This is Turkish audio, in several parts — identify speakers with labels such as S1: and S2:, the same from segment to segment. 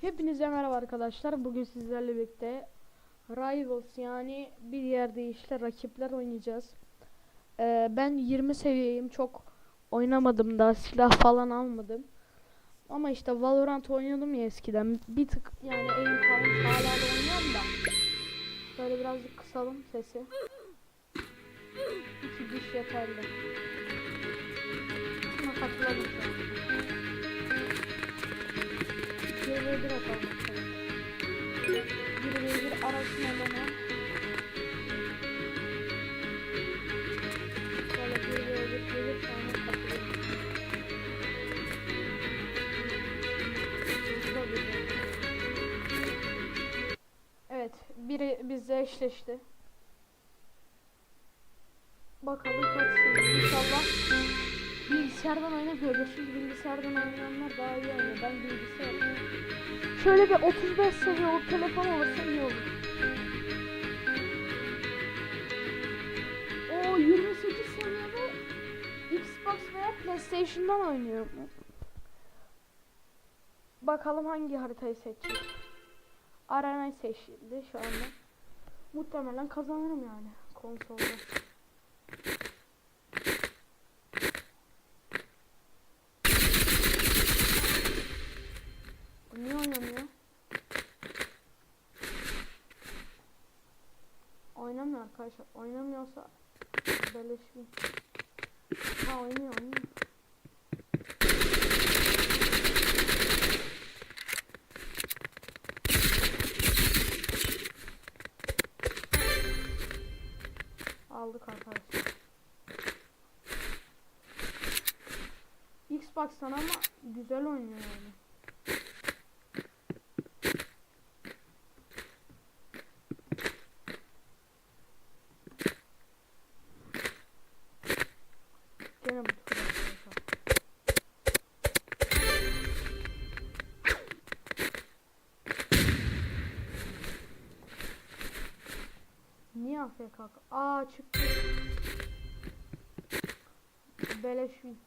S1: Hepinize merhaba arkadaşlar. Bugün sizlerle birlikte Rivals yani bir yerde işte rakipler oynayacağız. Ee, ben 20 seviyeyim. Çok oynamadım daha silah falan almadım. Ama işte Valorant oynuyordum ya eskiden. Bir tık yani elim kalmış hala da oynuyorum da. Böyle birazcık kısalım sesi. İki diş yeterli. Bir atalım. Ve bir arasın hemen. Böyle bir gelir sonra. Evet, biri bizle eşleşti. Bakalım kaç seviye. İnşallah bilgisayardan oynamıyordur. Çünkü bilgisayardan oynayanlar daha iyi oynuyor. Ben bilgisayar. Şöyle bir 35 seviye o telefon olursa iyi olur. O 28 seviyede Xbox veya PlayStation'dan oynuyor. Bakalım hangi haritayı seçecek. Arena'yı seçildi şu anda. Muhtemelen kazanırım yani konsolda. Bu Niye oynamıyor? Oynamıyor arkadaşlar. Oynamıyorsa beleş mi? Ha oynuyor oynuyor. Aldık arkadaşlar. Xbox'tan ama güzel oynuyor yani. Niye AFK? Aa çıktı. Beleş win.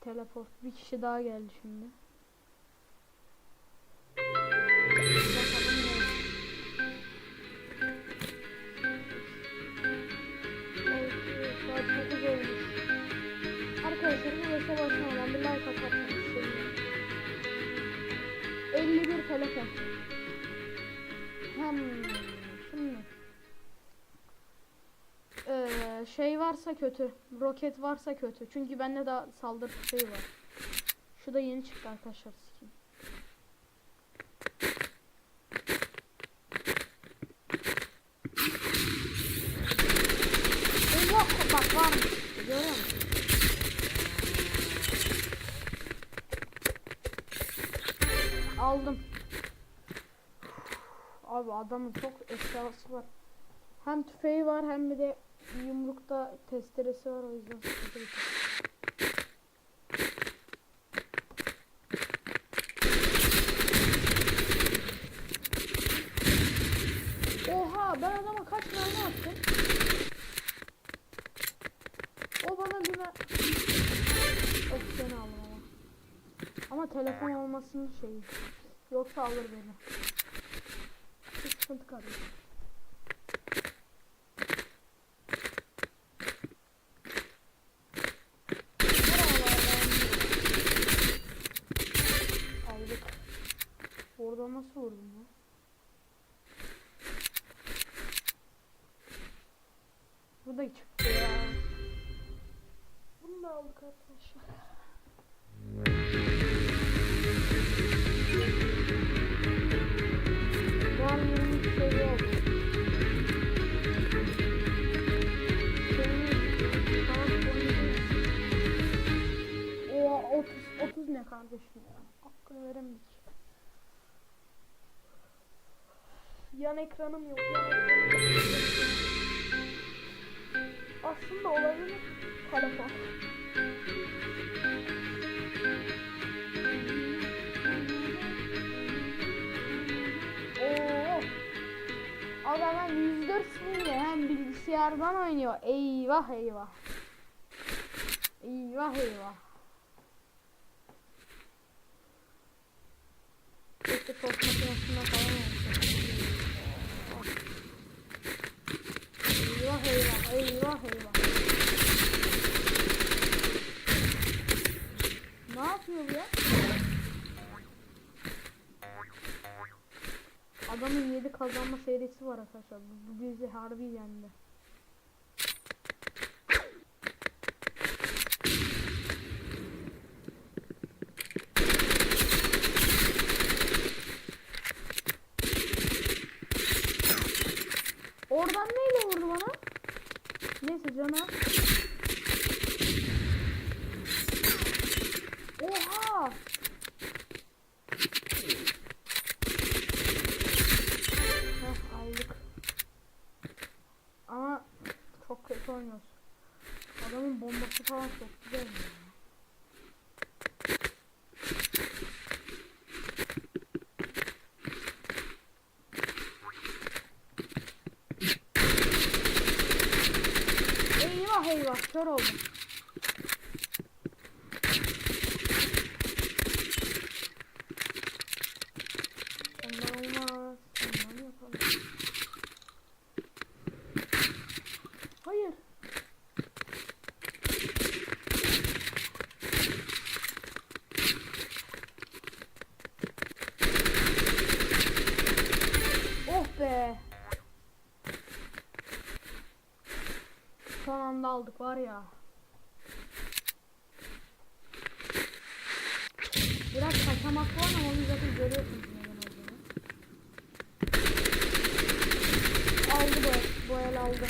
S1: Teleport. Bir kişi daha geldi şimdi. Hem şimdi ee, şey varsa kötü. Roket varsa kötü. Çünkü bende daha saldırı şey var. Şu da yeni çıktı arkadaşlar musun? Aldım. Abi adamın çok eşyası var. Hem tüfeği var hem bir de yumrukta testeresi var o yüzden. Oha ben adama kaç mermi attım. O bana bir mer... Of seni aldım ama. Ama telefon olmasının şeyi. Yoksa alır beni. Sıkıntı kardeşim. Aldık. Orada nasıl vurdum ya? Bu da çıktı ya. Bunu da aldık arkadaşlar. kardeşim ya. Hakkını veremedik. Yan ekranım yok. Aslında olabilir telefon. Oo. Adam hem 104 sinirle hem bilgisayardan oynuyor. Eyvah eyvah. Eyvah eyvah. Makinesinden falan? Adamın 7 kazanma serisi var arkadaşlar. Bu, bu bizi harbi yendi. Oradan neyle vurdu bana? Neyse cana. Oha! Heh, aldık. Ama çok kötü oynuyoruz. Adamın bombası falan çok güzel. ya. Eyvah eyvah anda aldık var ya. Biraz kaçamak var ama onu zaten görüyorsunuz. Aldı bu el, bu el aldı.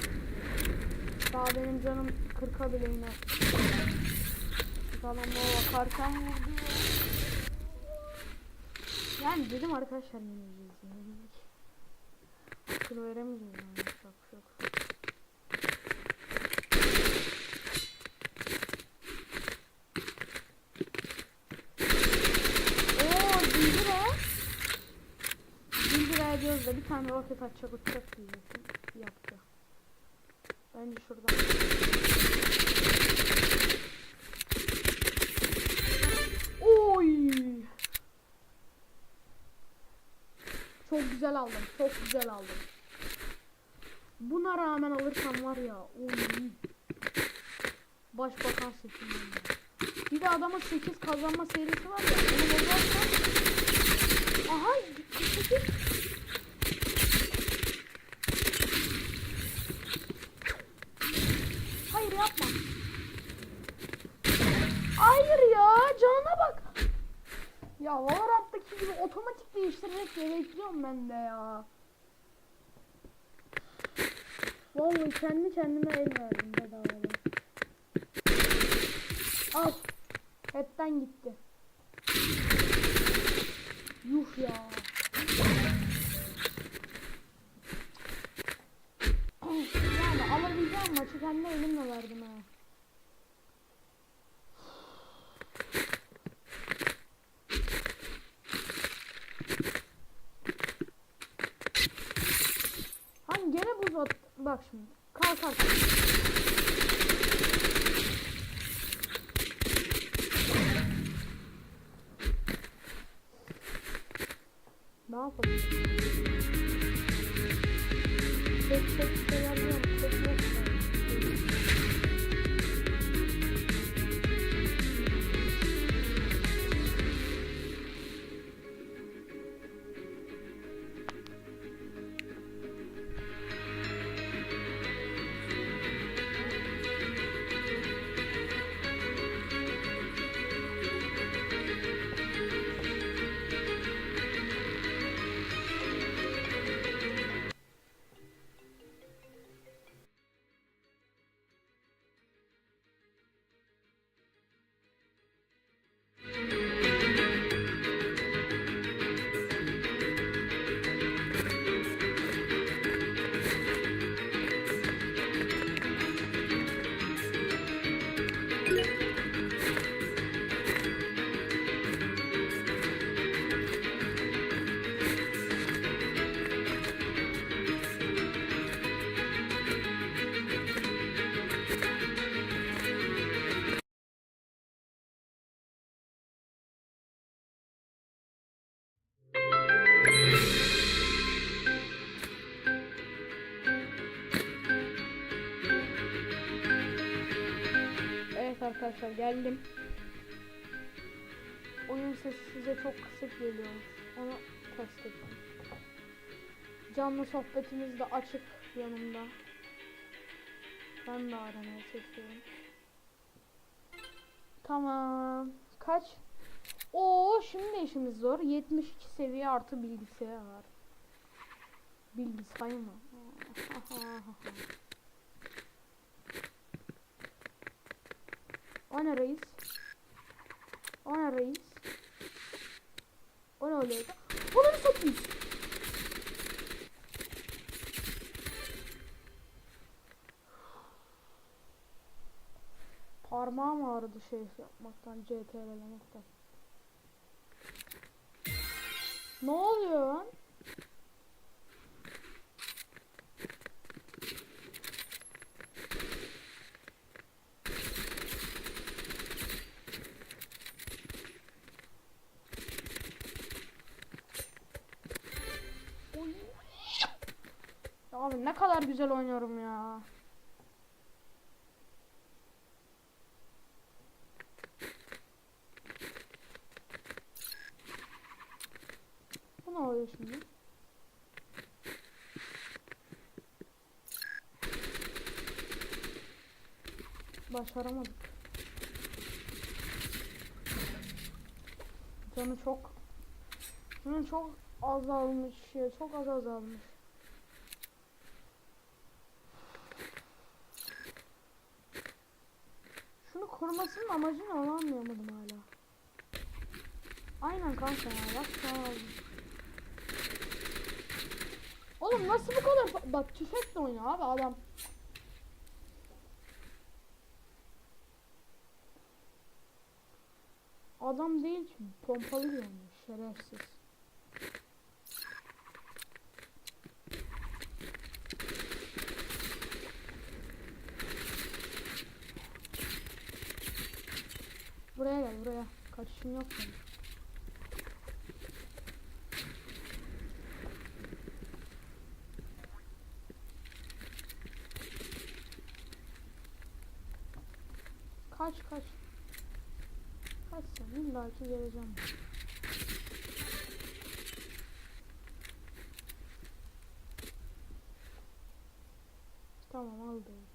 S1: Daha benim canım 40'a bile iner. Falan o bakarken vurdu. Yani dedim arkadaşlar yenileceğiz yenildik. Akıl veremeyeceğiz yani. Çok çok. Oo zincire. Zincire diyoruz da bir tane roket atacak uçacak diyecektim. Yaptı. Bence şuradan. Oy. Çok güzel aldım. Çok güzel aldım. Buna rağmen alırsam var ya. Oy. Başbakan seçimleri. Bir de adamın 8 kazanma serisi var ya. Onu bozarsam. Aha. 8. Hayır yapma. Hayır ya canına bak. Ya Valorant'taki gibi otomatik değiştirmek gerekiyorum ben de ya. Vallahi kendi kendime el verdim bedavadan. Al. Hepten gitti. Yuh ya. yani alabileceğim maçı kendi elimle verdim ha. Hani gene buz at. Bak şimdi. Kalk. Ne yapalım? Arkadaşlar geldim. Oyun sesi size çok kısık geliyor. Onu test ettim. Canlı sohbetimiz de açık yanımda. Ben de aramaya seçiyorum. Tamam. Kaç? Oo şimdi işimiz zor. 72 seviye artı bilgisayar. Bilgisayar mı? o ne reis? O ne reis? O ne oluyordu? Bunu mu satayım? Parmağım ağrıdı şey yapmaktan, CTRL'lemekten. Ne oluyor lan? Abi ne kadar güzel oynuyorum ya. Bu ne oluyor şimdi? Başaramadık. Canı çok Canı çok azalmış çok az azalmış. Şunu korumasının amacı ne onu anlayamadım hala. Aynen kanka ya aldım. Oğlum nasıl bu kadar bak tüfekle oynuyor abi adam. Adam değil ki pompalı oynuyor şerefsiz. Buraya gel buraya. Kaçışım yok benim. Kaç kaç. Kaç sen illa ki geleceğim. Tamam aldım.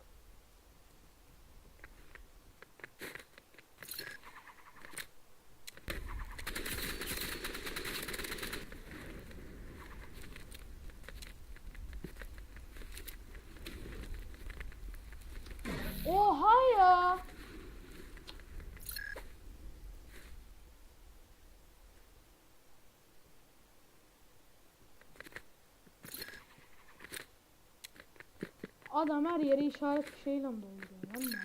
S1: Oha ya. Adam her yeri işaret şeyle dolduruyor. Ben ne yapayım?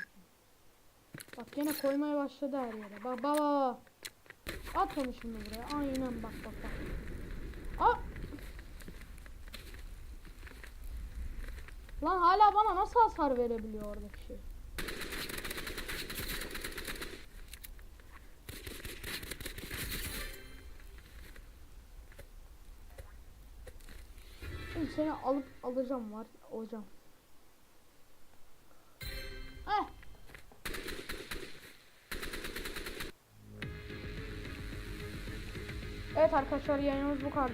S1: Bak gene koymaya başladı her yere. Bak bak bak. At onu şimdi buraya. Aynen bak bak bak. Aa! Lan hala bana nasıl hasar verebiliyor oradaki şey? Şimdi seni alıp alacağım var hocam. Eh. Evet arkadaşlar yayınımız bu kadar.